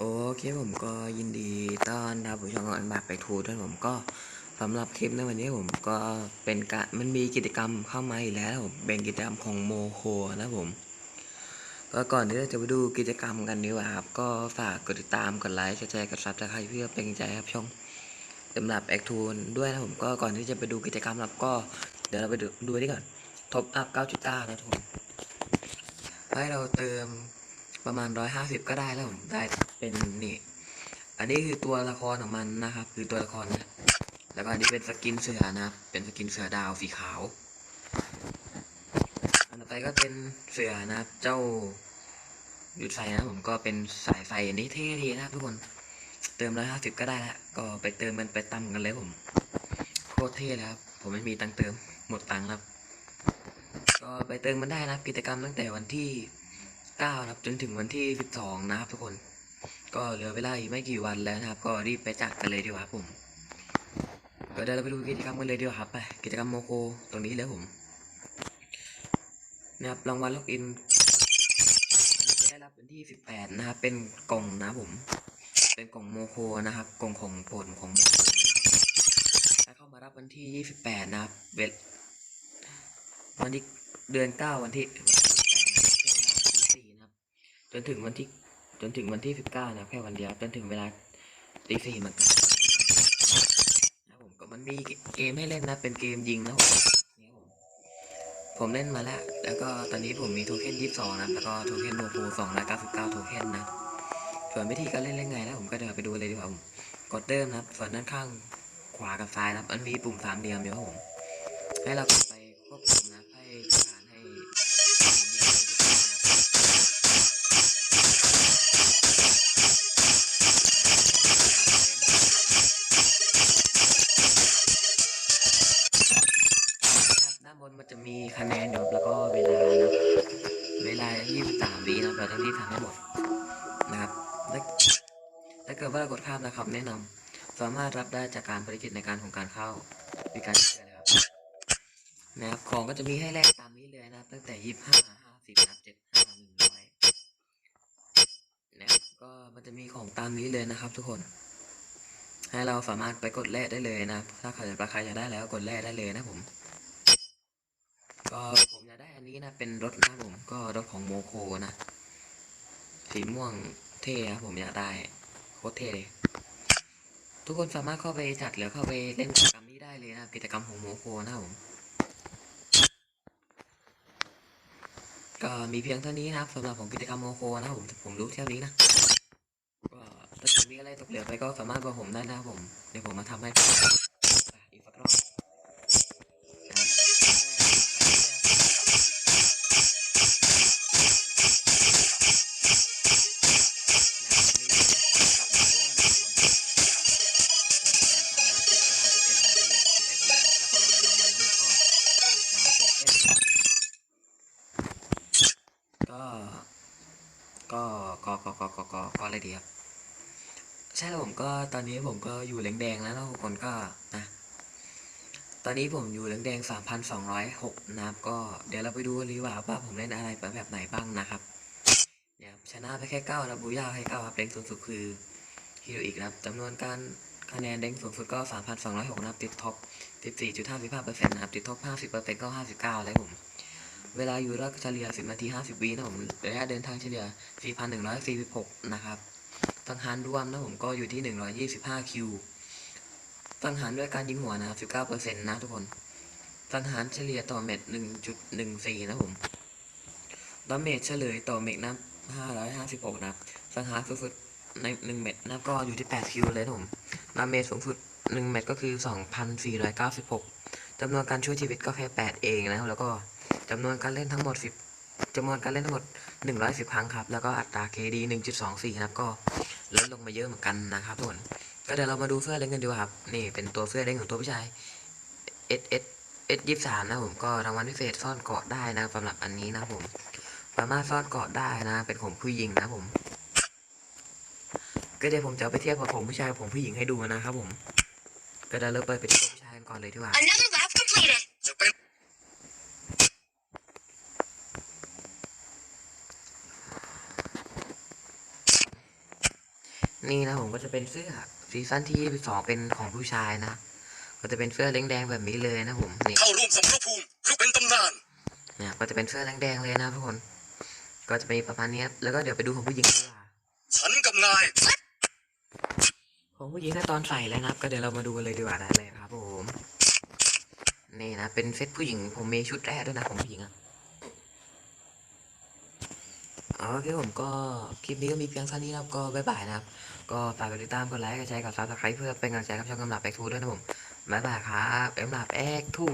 โอเคผมก็ยินดีต้อนรับผู้ชมกันบักไปทูด้วยผมก็สำหรับคลิปในวันนี้ผมก็เป็นการมันมีกิจกรรมเข้ามาอีกแล้วผมเป็นกิจกรรมของโมโคนะผม ก็ก่อนที่เราจะไปดูกิจกรรมกันดีกว่าครับก็ฝากกดติดตามกดไลค์แชร์กดซับสไครต์เพื่อเป็นกำลังใจครับช่องสำหรับแอคทูนด้วยนะผมก็ก่อนที่จะไปดูกิจกรรมครับก็เดี๋ยวเราไปดูดูนี่ก่อนท็อปอัพ9.9นะทุกคนให้เราเติม ประมาณร้อยห้าสิบก็ได้แล้วผมได้เป็นนี่ อันนี้คือตัวละครของมันนะครับ คือตัวละครนะแล้วก็อันนี้เป็นสกินเสือนะครับเป็นสกินเสือดาวสีขาว อันต่อไปก็เป็นเสือนะครับ เจ้าหยุดไฟนะผมก็เป็นสายไฟอันนี้เท่ดีนะทุกคน เติมร้อยห้าสิบก็ได้แล้วก็ไปเติมมันไปตั้มกันเลยผมโคตรเท่เลยครับผมไม่มีตังเติมหมดตังค์ครับ ก็ไปเติมมันได้นะครับกิจกรรมตั้งแต่วันที่ 9ครับจนถึงวันที่ 12 นะครับทุกคน ก็เหลือเวลาอีกไม่กี่วันแล้วนะครับ ก็รีบไปจัดกันเลยดีกว่าผมก็เดี๋ยวเราไปดูกิจกรรมกันเลยดีกว่าครับไปกิจกรรมโมโคตรงนี้เลยผมนะครับรางวัลล็อกอินจะได้รับวันที่ 18 นะครับ เป็นกล่องนะผม เป็นกล่องโมโคนะครับ กล่องของผลของโมโคถ้าเข้ามารับวันที่ 28 นะครับเวลวันที่เดือน 9 วันที่ นถึงวันที่จนถึงวันที่สิบเก้านะแค่วันเดียวจนถึงเวลาตีสี่เหมือนกันนะผมก็มันมีเกมให้เล่นนะ เป็นเกมยิงนะผมเนี่ผมผมเล่นมาแล้ว แล้วก็ตอนนี้ผมมีโทเค็นยี่สิบสองนะ แล้วก็โทเค็นโมโฟสองร้อยเก้าสิบเก้าโทเค็นนะ ส่วนวิธีการเล่นเล่นไงนะผมก็เดี๋ยวไปดูเลยดีกว่าผมกดเริ่มนะส่วนด้านข้างขวากับซ้ายนะมันมีปุ่มสามเหลี่ยมเดียวครับผมให้เรากด ด้านมันจะมีคะแนนอยู่แล้วก็เวลานะเวลา 23วินะเราต้องรีบทำให้หมดนะครับถ้าเกิดว่าเรากดข้ามนะครับ แนะนำสามารถรับได้จากการภารกิจในการของการเข้าในการเชื่อเลยครับนะครับของก็จะมีให้แลกตามนี้เลยนะครับตั้งแต่ 25 50นะ75 100นะครับก็มันจะมีของตามนี้เลยนะครับ ทุกคนให้เราสามารถไปกดแลกได้เลยนะ ถ้าใครราคาอยากได้แล้วกดแลกได้เลยนะผม ก็ผมอยากได้อั นี้นะเป็นรถนะผมก็รถของโมโคนะ สีม่วงเท่นะผมอยากได้โคตรเท่เลยทุกคนสามารถเข้าไปจัดหรือเข้าไปเล่นกิจกรรมนี้ได้เลยนะกิจกรรมของโมโคนะผมก็มีเพียงเท่านี้นะครับสำหรับของกิจกรรมโมโคนะผมผมรู้เท่านี้นะก็ถ้ามีอะไรตกเหลือไปก็สามารถบอกผมได้นะผมเดี๋ยวผมมาทำให้ ก็ก็ก็อะไรดีครับใช่แล้วผมก็ตอนนี้ผมก็อยู่แดงแล้วนะทุกคนก็นะตอนนี้ผมอยู่แดงๆสามพันสองร้อยหกนะครับ ก็เดี๋ยวเราไปดูกันดีว่าว่าผมเล่นอะไรแบบไหนบ้างนะครับเนี่ยชนะไปแค่เก้านะบูย่าให้เก้าครับแดงสูงสุดคือฮิโรอีกนะครับจำนวนการคะแนนแดงสูงสุดก็สามพันสองร้อยหกนะครับติดท็อปติดสี่จุดห้าสิบห้าเปอร์เซ็นต์นะครับติดท็อปห้าสิบเปอร์เซ็นต์ก็ห้าสิบเก้าเลยผม เวลาอยู่ระเฉลี่ยสิบนาทีห้าสิบวินะผมระยะเดินทางเฉลี่ยสี่พันหนึ่งร้อยสี่สิบหกนะครับสังหารรวมนะผมก็อยู่ที่ 125 คิวสังหารด้วยการยิงหัวนะครับ19%นะทุกคนสังหารเฉลี่ยต่อเม็ด 1.14 นะผมดาเมจเฉลยต่อเม็ดนะ556 นะครับสังหารสูงสุดใน 1 เม็ดนะก็อยู่ที่ 8 คิวเลยนะผมดาเมจสูงสุด 1 เม็ดก็คือ 2,496จำนวนการช่วยชีวิตก็แค่ 8 เองนะแล้วก็ จำนวนการเล่นทั้งหมด10จำนวนการเล่นทั้งหมด 110 ครั้งครับ แล้วก็อัตรา KD 1.24 นะครับ ก็ลดลงมาเยอะเหมือนกันนะครับทุกคนก็เดี๋ยวเรามาดูเสื้อเล่นกันดีกว่าครับ นี่เป็นตัวเสื้อเล่นของตัวผู้ชาย S S S ยี่สามนะผมก็รางวัลพิเศษซ่อนเกาะได้นะสำหรับอันนี้นะผมสามารถซ่อนเกาะได้นะ เป็นของผู้หญิงนะผม ก็เดี๋ยวผมจะไปเทียบกับผมผู้ชายผมผู้หญิงให้ดูนะครับผม ก็เดี๋ยวเราไปเป็นตัวผู้ชายกันก่อนเลยดีกว่า นี่นะผมก็จะเป็นเสื้อซีซั่นที่สองเป็นของผู้ชายนะ ก็จะเป็นเสื้อแดงๆแบบนี้เลยนะผมนี่เข้าร่วมสมรภูมิเพื่อเป็นตำนานเนี่ยก็จะเป็นเสื้อแดงๆเลยนะทุกคน ก็จะมีประมาณนี้ครับแล้วก็เดี๋ยวไปดูของผู้หญิงดีกว่าฉันกับนายของผู้หญิงถ้าตอนใส่แล้วนะครับก็เดี๋ยวเรามาดูกันเลยดีกว่าได้เลยครับผมนี่นะเป็นเซตผู้หญิงผมมีชุดแรกด้วยนะของผู้หญิงอะ เอเคผมก็คลิปนี้ก็มีเพียงเท่านี้นะครับก็บ๊ายบายนะครับ ก็ฝากกดติดตามกดไลค์กดแชร์กดซับสไครต์เพื่อเป็นกำลังใจกับช่องกำลับแบกทูด้วยนะผมบ๊ายบายครับกำลับแบกทู